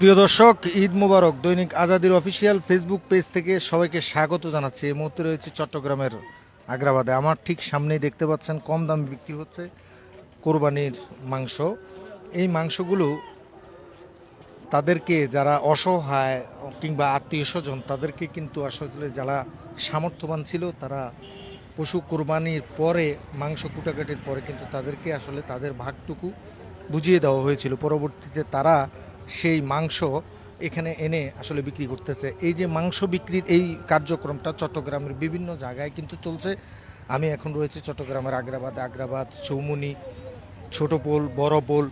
প্রিয় দর্শক, ঈদ মোবারক, দৈনিক আজাদির অফিসিয়াল ফেসবুক পেজ থেকে সবাইকে স্বাগত জানাচ্ছি। এই মুহূর্তে রয়েছে চট্টগ্রামের আগ্রাবাদে। আমার ঠিক সামনেই দেখতে পাচ্ছেন, কম দামে বিক্রি হচ্ছে কোরবানির মাংস। এই মাংসগুলো তাদেরকে যারা অসহায় কিংবা আত্মীয় স্বজন তাদেরকে কিন্তু আসলে যারা সামর্থ্যবান ছিল, তারা পশু কোরবানির পরে, মাংস কুটাকাটির পরে কিন্তু তাদেরকে আসলে তাদের ভাগটুকু বুঝিয়ে দেওয়া হয়েছিল। পরবর্তীতে তারা সেই মাংস এখানে এনে আসলে বিক্রি করতেছে। এই যে মাংস বিক্রির এই কার্যক্রমটা চট্টগ্রামের বিভিন্ন জায়গায় কিন্তু চলছে। আমি এখন রয়েছে চট্টগ্রামের আগ্রাবাদ আগ্রাবাদ চৌমুনি ছোট পোল, বড় পোল,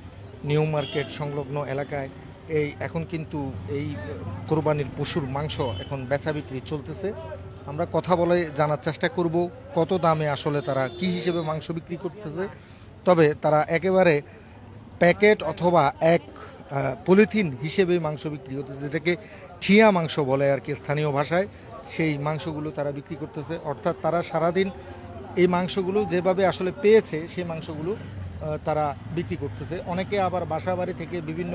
নিউ মার্কেট সংলগ্ন এলাকায়। এই এখন কিন্তু এই কোরবানির পশুর মাংস এখন বেচা বিক্রি চলতেছে। আমরা কথা বলে জানার চেষ্টা করব কত দামে আসলে তারা কি হিসেবে মাংস বিক্রি করতেছে। তবে তারা একেবারে প্যাকেট অথবা এক পলিথিন হিসেবে মাংস বিক্রি করতেছে, যেটাকে ঠিয়া মাংস বলে আর কি স্থানীয় ভাষায়। সেই মাংসগুলো তারা বিক্রি করতেছে। অর্থাৎ তারা সারাদিন এই মাংসগুলো যেভাবে আসলে পেয়েছে, সেই মাংসগুলো তারা বিক্রি করতেছে। অনেকে আবার বাসা বাড়ি থেকে বিভিন্ন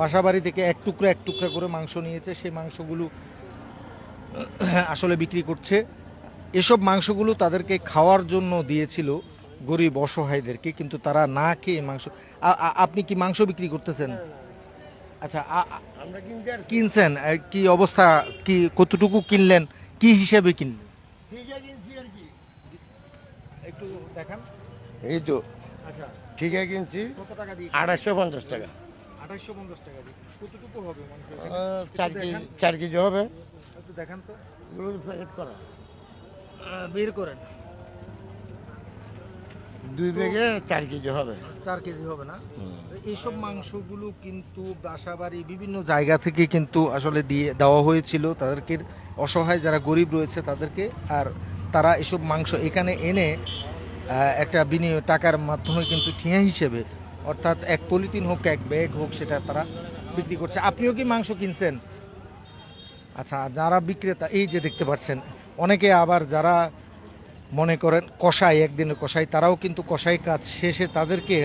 বাসা বাড়ি থেকে এক টুকরা এক টুকরা করে মাংস নিয়েছে। সেই মাংসগুলো আসলে বিক্রি করছে। এসব মাংসগুলো তাদেরকে খাওয়ার জন্য দিয়েছিল। গরিব অসহায়দেরকে কিন্তু তারা না খেয়ে মাংস আপনি কি মাংস বিক্রি করতেছেন? আচ্ছা কিনছেন কি অবস্থা? কি কতটুকু কিনলেন? কি হিসেবে কিনলেন? একটু দেখান। এই তো। আচ্ছা। ঠিকই কিনছি কত টাকা দিয়ে? আড়াইশো পঞ্চাশ টাকা। আঠাইশো পঞ্চাশ টাকা দিয়ে। কতটুকু হবে চার কেজি চার কেজি হবে। একটু দেখান তো। প্যাকেট করা। বের করেন। দুই ব্যাগে চার কেজি হবে। চার কেজি হবে না? এইসব মাংসগুলো কিন্তু বাসাবাড়ি বিভিন্ন জায়গা থেকে কিন্তু আসলে দিয়ে দেওয়া হয়েছিল। তাদেরকে অসহায় যারা গরিব রয়েছে তাদেরকে আর তারা এসব মাংস এখানে এনে একটা বিনিয়োগ টাকার মাধ্যমে কিন্তু ঠিয়া হিসেবে অর্থাৎ এক পলিথিন হোক এক ব্যাগ হোক সেটা তারা বিক্রি করছে। আপনিও কি মাংস কিনছেন? আচ্ছা যারা বিক্রেতা এই যে দেখতে পাচ্ছেন অনেকে আবার যারা মনে করেন কষাই একদিনের কষাই তারাও কিন্তু কষাই কাজ শেষে তাদেরকে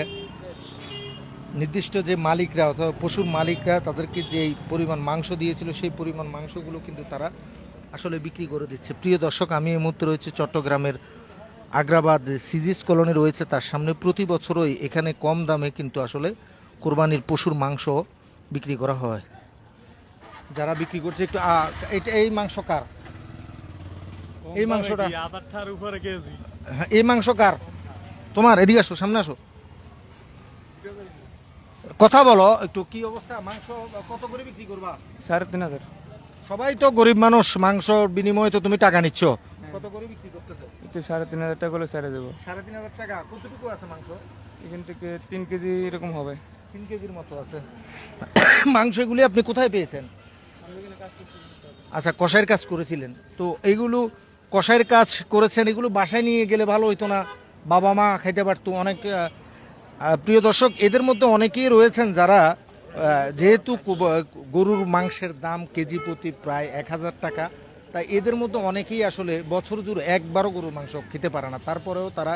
নির্দিষ্ট যে মালিকরা অথবা পশুর মালিকরা তাদেরকে যে পরিমাণ মাংস দিয়েছিল, সেই পরিমাণ মাংসগুলো কিন্তু তারা আসলে বিক্রি করে দিচ্ছে। প্রিয় দর্শক, আমি এই মুহূর্তে রয়েছে চট্টগ্রামের আগ্রাবাদ সিজিস কলোনি রয়েছে, তার সামনে প্রতি বছরই এখানে কম দামে কিন্তু আসলে কোরবানির পশুর মাংস বিক্রি করা হয়। যারা বিক্রি করছে একটু এই মাংস কার? এই মাংসটা উপরে কেজি হ্যাঁ, এই মাংস কার? তোমার এদিকে আসো সামনে আসো। কথা বলো একটু কি অবস্থা? মাংস কত করে বিক্রি করবা? সাড়ে তিন হাজার। সবাই তো গরিব মানুষ মাংস বিনিময়ে তো তুমি টাকা নিচ্ছ। কত করে বিক্রি করতেছো? একটু সাড়ে তিন হাজার টাকা করে ছেড়ে দেবো। সাড়ে তিন হাজার টাকা কতটুকু আছে মাংস? এখান থেকে তিন কেজি এরকম হবে। তিন কেজির মতো আছে। মাংস এগুলি আপনি কোথায় পেয়েছেন? আচ্ছা কষাইয়ের কাজ করেছিলেন। তো এইগুলো কষাইয়ের কাজ করেছেন, এগুলো বাসায় নিয়ে গেলে ভালো হইতো না। বাবা মা খাইতে পারতো, অনেক প্রিয় দর্শক, এদের মধ্যে অনেকেই রয়েছেন যারা যেহেতু গরুর মাংসের দাম কেজি প্রতি প্রায় এক হাজার টাকা, তাই এদের মধ্যে অনেকেই আসলে বছর জুড়ে একবারও গরুর মাংস খেতে পারে না। তারপরেও তারা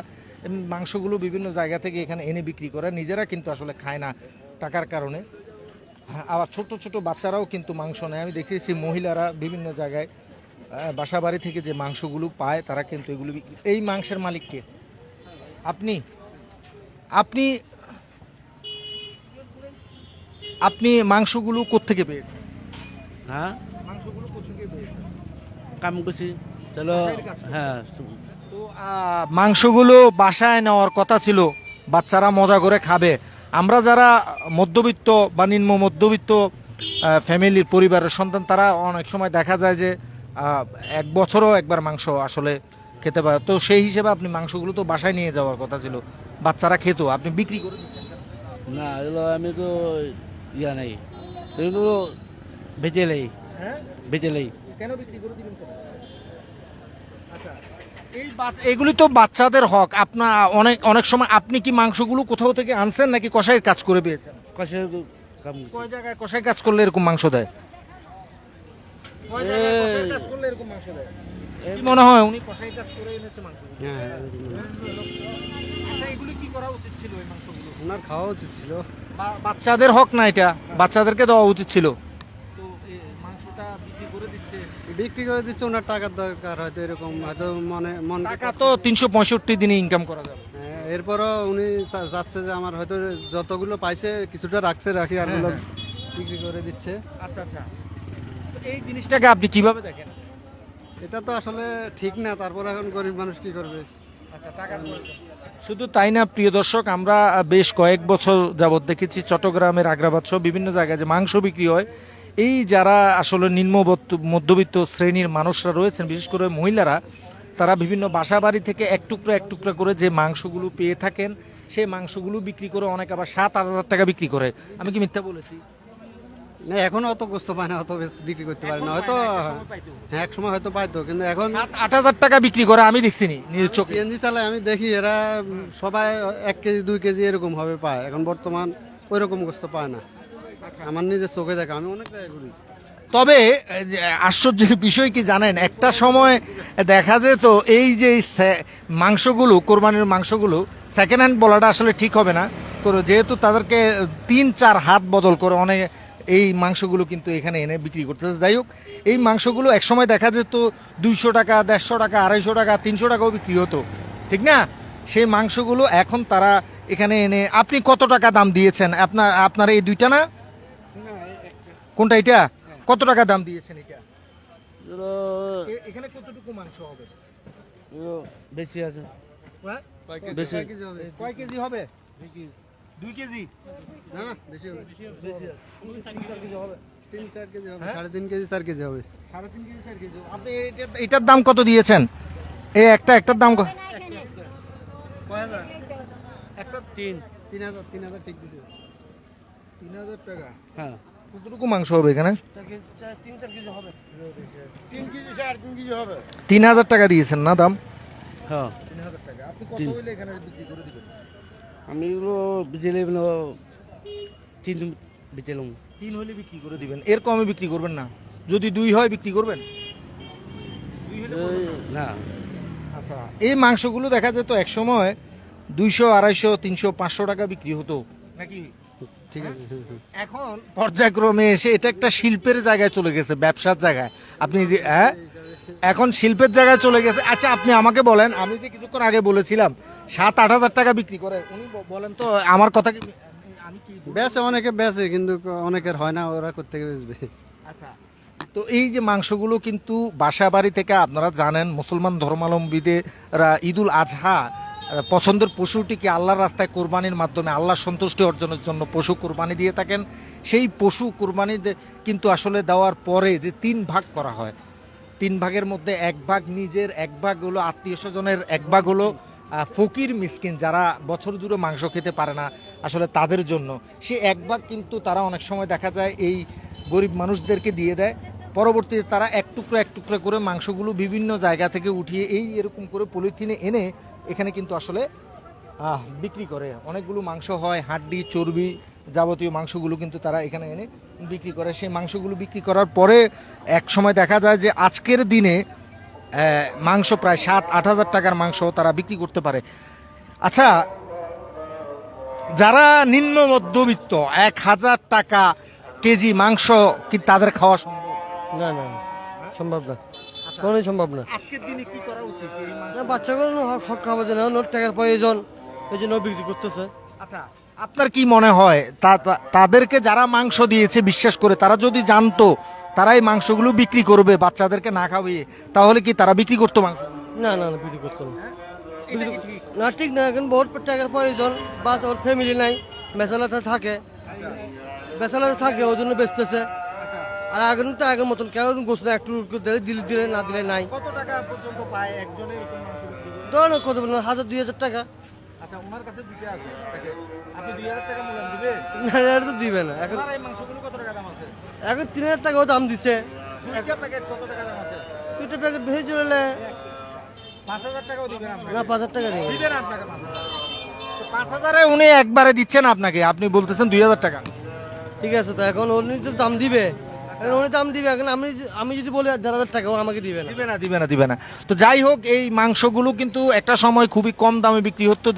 মাংসগুলো বিভিন্ন জায়গা থেকে এখানে এনে বিক্রি করে, নিজেরা কিন্তু আসলে খায় না টাকার কারণে। আবার ছোট ছোট বাচ্চারাও কিন্তু মাংস নেয়। আমি দেখেছি মহিলারা বিভিন্ন জায়গায় বাসা বাড়ি থেকে যে মাংসগুলো পায় তারা কিন্তু এগুলো এই মাংসের মালিককে আপনি? আপনি আপনি মাংসগুলো কোত্থেকে পেয়েছেন? হ্যাঁ? মাংসগুলো কোথেকে পেয়েছেন? চলো? হ্যাঁ তো মাংসগুলো বাসায় নেওয়ার কথা ছিল বাচ্চারা মজা করে খাবে। আমরা যারা মধ্যবিত্ত বা নিম্ন মধ্যবিত্ত ফ্যামিলির পরিবারের সন্তান তারা অনেক সময় দেখা যায় যে এক বছরও একবার মাংস আসলে খেতে পারে। তো সেই হিসেবে আপনি মাংসগুলো তো বাসায় নিয়ে যাওয়ার কথা ছিল। বাচ্চারা খেতো আপনি বিক্রি করে না? এগুলো আমি তো ইয়া নেই। এগুলো বেঁচে নেই। হ্যাঁ? বেঁচে নেই। কেন বিক্রি করে দিবেন? আচ্ছা এই এগুলি তো বাচ্চাদের হক। আপনার অনেক অনেক সময় আপনি কি মাংসগুলো কোথাও থেকে আনছেন নাকি কষাইয়ের কাজ করে পেয়েছেন? কষে কয় জায়গায় কষাই কাজ করলে এরকম মাংস দেয় কয় জায়গায় এই- কষাই কাজ করলে এরকম মাংস দেয় এই- কি মনে হয় উনি কষাই কাজ করে এনেছে মাংস? হ্যাঁ। আচ্ছা এগুলি কি করা উচিত ছিল ওনার খাওয়া উচিত ছিল। বাচ্চাদের হক না এটা বাচ্চাদেরকে দেওয়া উচিত ছিল। বিক্রি করে দিচ্ছে? ওনার টাকার দরকার হয়তো এরকম হয়তো মনে মন টাকা তো তিনশো পঁয়ষট্টি দিনে ইনকাম করা যাবে। হ্যাঁ, এরপরও উনি যাচ্ছে যে আমার হয়তো যতগুলো পাইছে কিছুটা রাখছে রাখি আর হ্যাঁ। বিক্রি করে দিচ্ছে। আচ্ছা আচ্ছা। এই জিনিসটাকে আপনি কীভাবে দেখেন? এটা তো আসলে ঠিক না তারপর এখন গরিব মানুষ কি করবে? শুধু তাই না প্রিয় দর্শক আমরা বেশ কয়েক বছর যাবত দেখেছি চট্টগ্রামের আগ্রাবাদ সহ বিভিন্ন জায়গায় যে মাংস বিক্রি হয়। এই যারা আসলে নিম্ন মধ্যবিত্ত শ্রেণির মানুষরা রয়েছেন বিশেষ করে মহিলারা তারা বিভিন্ন বাসা বাড়ি থেকে এক টুকরো এক টুকরো করে যে মাংসগুলো পেয়ে থাকেন সেই মাংসগুলো বিক্রি করে অনেক আবার সাত আট হাজার টাকা বিক্রি করে। আমি কি মিথ্যা বলেছি? না এখন অত গোস্ত পায় না অত বেশ বিক্রি করতে পারে না। হয়তো হ্যাঁ এক সময় হয়তো পাইতো কিন্তু এখন আট হাজার টাকা বিক্রি করে আমি দেখছি নি নিজের চোখে। সিএনজি চালায় আমি দেখি এরা সবাই এক কেজি দুই কেজি এরকম ভাবে পায়। এখন বর্তমান ওই রকম গোস্ত পায় না। আমার নিজের চোখে দেখা আমি অনেক জায়গায় ঘুরি। তবে আশ্চর্যের বিষয় কি জানেন? একটা সময় দেখা যেত এই যে মাংসগুলো কোরবানির মাংসগুলো সেকেন্ড হ্যান্ড বলাটা আসলে ঠিক হবে না। তো যেহেতু তাদেরকে তিন চার হাত বদল করে অনেক এই মাংসগুলো কিন্তু এখানে এনে বিক্রি করতেছে। যাই হোক এই মাংসগুলো একসময় দেখা যেত দুইশো টাকা দেড়শো টাকা আড়াইশো টাকা তিনশো টাকাও বিক্রি হতো। ঠিক না? সেই মাংসগুলো এখন তারা এখানে এনে আপনি কত টাকা দাম দিয়েছেন? আপনার আপনার এই দুইটা না? কোনটা এটা? কত টাকা দাম দিয়েছেন এটা? এখানে কতটুকু মাংস হবে? বেশি আছে। হ্যাঁ? কয় কেজি হবে? দুই কেজি? না না বেশি হবে। তিন চার কেজি হবে হ্যাঁ? সাড়ে তিন কেজি চার কেজি হবে। সাড়ে তিন কেজি চার কেজি আপনি এটা- এটার দাম কত দিয়েছেন? এই একটা একটার দাম কত একটা তিন। তিন হাজার তিন হাজার ঠিক দিতে তিন হাজার টাকা। হ্যাঁ। কতটুকু মাংস হবে এখানে? তিন হাজার টাকা দিয়েছেন না দাম? হ্যাঁ। তিন হাজার টাকা। আপনি কত হইলে এখানে বিক্রি করে দিবেন? আমি এগুলো তিন বিচেলাম তিন হলে বিক্রি করে দিবেন। এর কমে বিক্রি করবেন না। যদি দুই হয় বিক্রি করবেন? না? আচ্ছা এই মাংসগুলো দেখা যেত এক সময় দুইশো আড়াইশো তিনশো পাঁচশো টাকা বিক্রি হতো। নাকি? ঠিক আছে। হ্যাঁ। এখন পর্যায়ক্রমে এসে এটা একটা শিল্পের জায়গায় চলে গেছে ব্যবসার জায়গায়। আপনি যে হ্যাঁ? এখন শিল্পের জায়গায় চলে গেছে। আচ্ছা আপনি আমাকে বলেন আমি যে কিছুক্ষণ আগে বলেছিলাম সাত আট হাজার টাকা বিক্রি করে। উনি বলেন তো আমার কথা কি আমি কি বেচে অনেকে বেচে কিন্তু অনেকের হয় না ওরা কোথেকে বেচবে? আচ্ছা। তো এই যে মাংসগুলো কিন্তু বাসা বাড়ি থেকে আপনারা জানেন মুসলমান ধর্মাবলম্বীদেরা ঈদুল আজহা পছন্দের পশুটিকে আল্লাহর রাস্তায় কোরবানির মাধ্যমে আল্লাহর সন্তুষ্টি অর্জনের জন্য পশু কোরবানি দিয়ে থাকেন। সেই পশু কোরবানি কিন্তু আসলে দেওয়ার পরে যে তিন ভাগ করা হয়। তিন ভাগের মধ্যে এক ভাগ নিজের এক ভাগ হলো আত্মীয় স্বজনের এক ভাগ হলো ফকির মিসকিন যারা বছর জুড়ে মাংস খেতে পারে না আসলে তাদের জন্য। সে এক ভাগ কিন্তু তারা অনেক সময় দেখা যায় এই গরিব মানুষদেরকে দিয়ে দেয়। পরবর্তীতে তারা এক টুকরো এক টুকরো করে মাংসগুলো বিভিন্ন জায়গা থেকে উঠিয়ে এই এরকম করে পলিথিনে এনে এখানে কিন্তু আসলে বিক্রি করে। অনেকগুলো মাংস হয়, হাড্ডি, চর্বি যাবতীয় মাংসগুলো কিন্তু তারা এখানে এনে বিক্রি করে। সেই মাংসগুলো বিক্রি করার পরে এক সময় দেখা যায় যে আজকের দিনে মাংস প্রায় সাত আট হাজার টাকার মাংস তারা বিক্রি করতে পারে। আচ্ছা যারা নিম্ন মধ্যবিত্ত এক হাজার টাকা কেজি মাংস কি তাদের খাওয়া সম্ভব? না না সম্ভব না। কোনোই সম্ভব না। আজকের দিনে কি করা উচিত বাচ্চাগুলো সব খাবার জন্য নোট টাকার প্রয়োজন এই জন্য বিক্রি করতেছে। আচ্ছা আপনার কি মনে হয় তাদেরকে যারা মাংস দিয়েছে বিশ্বাস করে তারা যদি জানতো তারা এই মাংসগুলো বিক্রি করবে বাচ্চাদেরকে না খাওয়িয়ে। তাহলে কি তারা বিক্রি করতো মাংস? না না না বিক্রি করতো না। না ঠিক না এখন বহুত টাকার প্রয়োজন। বা ওর ফ্যামিলি নাই বেচালাতে থাকে। বেচালাতে থাকে ওই জন্য বেচতেছে। আর আগে তো আগের মতন কেউ গোছ না একটু দিলে দিলে দিলে না দিলে নাই। কত টাকা পর্যন্ত পায় একজনে? ধরেন কত বলুন হাজার দুই হাজার টাকা। আচ্ছা ওনার কাছে দুইটা আছে। আপনি দুই হাজার টাকা মূল্যায়ন দিবেন? না এটা তো দিবে না। এখন মাংসগুলো কত টাকা দাম আছে? এখন তিন হাজার টাকাও দাম দিছে। প্যাকেট না পাঁচ হাজার টাকা দিবেন। পাঁচ হাজার। উনি একবারে দিচ্ছেন আপনাকে। আপনি বলতেছেন দুই হাজার টাকা। ঠিক আছে তো এখন উনি তো দাম দিবে উনি দাম দিবে এখন আমি আমি যদি বলি দেড় হাজার টাকা আমাকে দিবে না। দিবে না দিবে না দিবে না। তো যাই হোক এই মাংসগুলো কিন্তু একটা সময় খুবই কম দামে বিক্রি হতো।